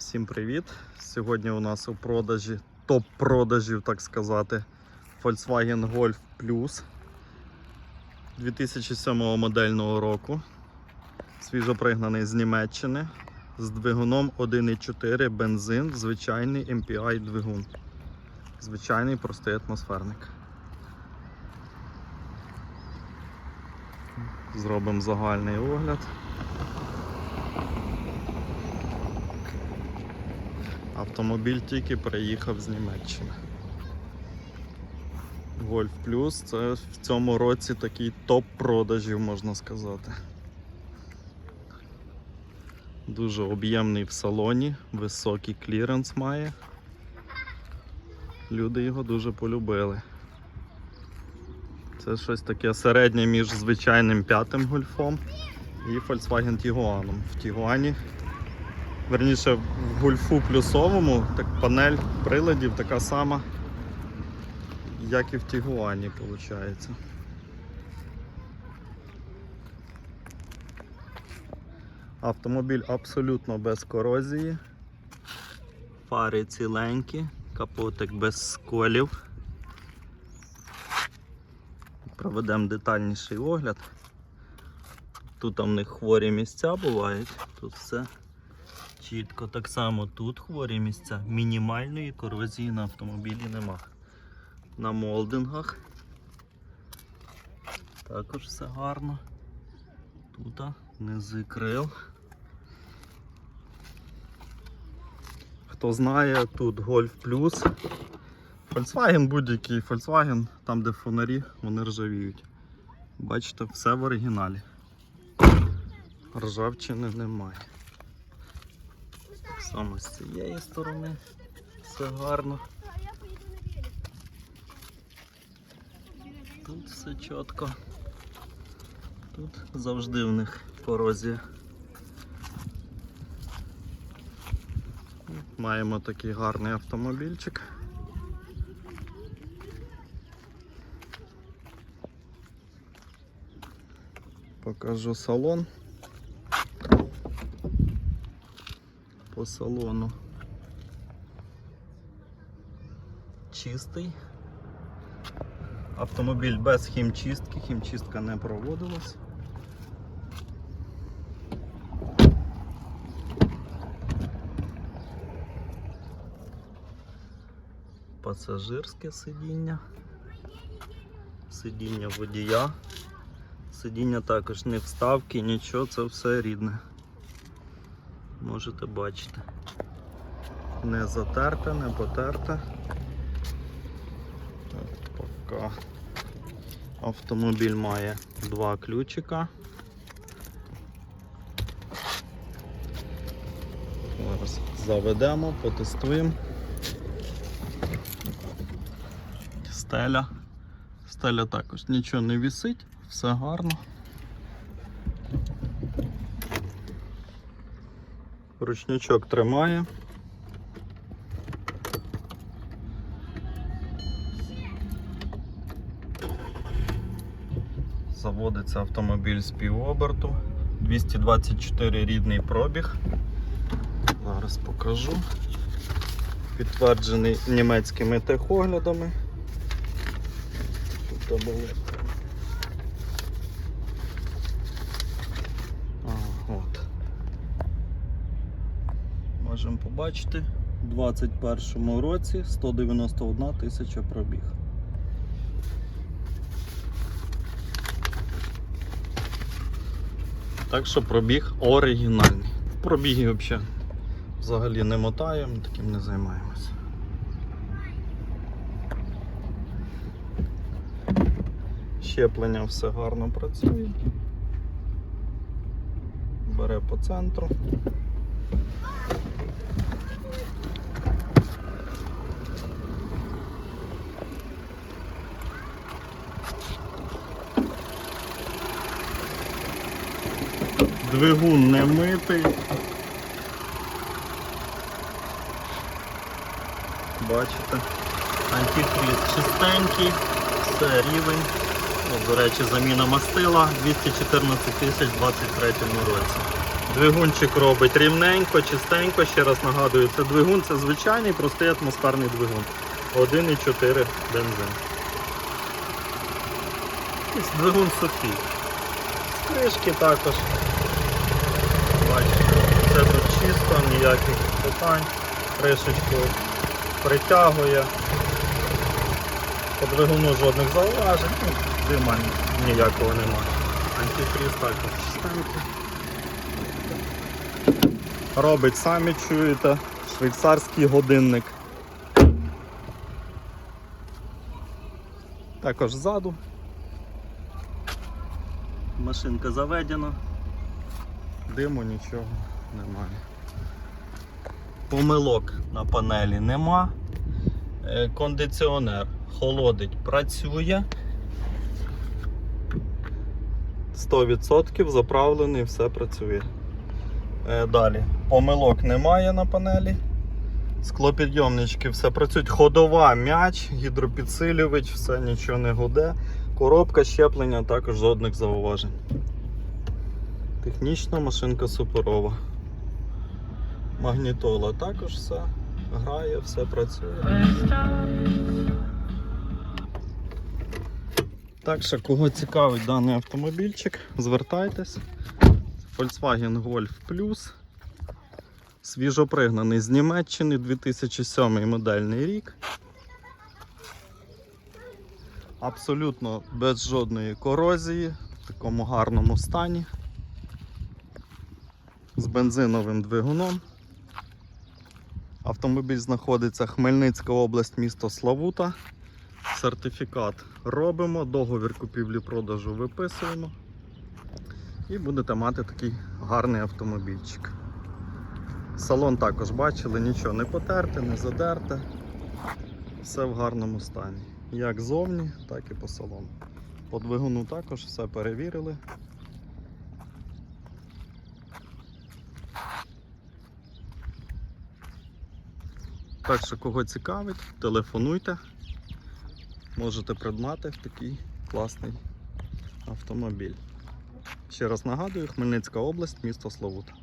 Всім привіт! Сьогодні у нас у продажі топ продажів, так сказати, Volkswagen Golf Plus 2007 модельного року. Свіжопригнаний з Німеччини з двигуном 1.4 бензин, звичайний MPI двигун. Звичайний простий атмосферник. Зробимо загальний огляд. Автомобіль тільки приїхав з Німеччини. Golf Plus це в цьому році такий топ продажів, можна сказати. Дуже об'ємний в салоні, високий кліренс має. Люди його дуже полюбили. Це щось таке середнє між звичайним п'ятим гольфом і Volkswagen Tiguan. В Tiguan Верніше, в гольфу плюсовому так панель приладів така сама, як і в Тігуані, виходить. Автомобіль абсолютно без корозії. Фари ціленькі, капотик без сколів. Проведемо детальніший огляд. Тут у них хворі місця бувають, тут все Чітко так само тут хворі місця. Мінімальної корозії на автомобілі нема. На молдингах також все гарно. Тут низи крил. Хто знає, тут Golf Plus. Volkswagen будь-який Volkswagen, там де фонарі, вони ржавіють. Бачите, все в оригіналі. Ржавчини немає. Саме з цієї сторони все гарно. Тут все чітко. Тут завжди в них корозія. Маємо такий гарний автомобільчик. Покажу салон. По салону. Чистий. Автомобіль без хімчистки, хімчистка не проводилась. Пасажирське сидіння, сидіння водія, сидіння також не вставки, нічого, це все рідне можете бачити. Не затерте, не потерте. От поки автомобіль має два ключика. Зараз заведемо, потестуємо. Стеля. Стеля також нічого не вісить, все гарно. Ручничок тримає. Заводиться автомобіль з півоберту. 224 рідний пробіг. Зараз покажу. Підтверджений німецькими техоглядами. Тут були. А, от можемо побачити, у 2021 році 191 тисяча пробіг. Так що пробіг оригінальний. Пробіги взагалі взагалі не мотаємо, таким не займаємося. Щеплення все гарно працює. Бере по центру. Двигун не митий. Бачите? Антифріз чистенький, все рівень. От, до речі, заміна мастила 214 тисяч в 23 році. Двигунчик робить рівненько, чистенько. Ще раз нагадую, це двигун, це звичайний простий атмосферний двигун. 1,4 бензин. І двигун Софій. З кришки також. Бачите, все тут чисто, ніяких питань. Кришечку притягує. По двигуну жодних зауважень, ну, дима ніякого немає. Антифріз також чистенький. Робить, самі чуєте, швейцарський годинник. Також ззаду. Машинка заведена. Диму нічого немає. Помилок на панелі нема. Е, Кондиціонер холодить, працює. 100% заправлений, все працює. Е, Далі. Помилок немає на панелі. Склопідйомнички все працюють. Ходова, м'яч, гідропідсилювач, все нічого не гуде. Коробка щеплення також жодних зауважень. Технічна машинка суперова. Магнітола також все грає, все працює. Так що, кого цікавить даний автомобільчик, звертайтесь. Volkswagen Golf Plus. Свіжопригнаний з Німеччини 2007 модельний рік. Абсолютно без жодної корозії, в такому гарному стані. З бензиновим двигуном. Автомобіль знаходиться Хмельницька область, місто Славута. Сертифікат робимо, договір купівлі-продажу виписуємо. І будете мати такий гарний автомобільчик. Салон також бачили, нічого не потерте, не задерте. Все в гарному стані. Як зовні, так і по салону. По двигуну також все перевірили. Так що, кого цікавить, телефонуйте. Можете придбати такий класний автомобіль. Ще раз нагадую, Хмельницька область, місто Славута.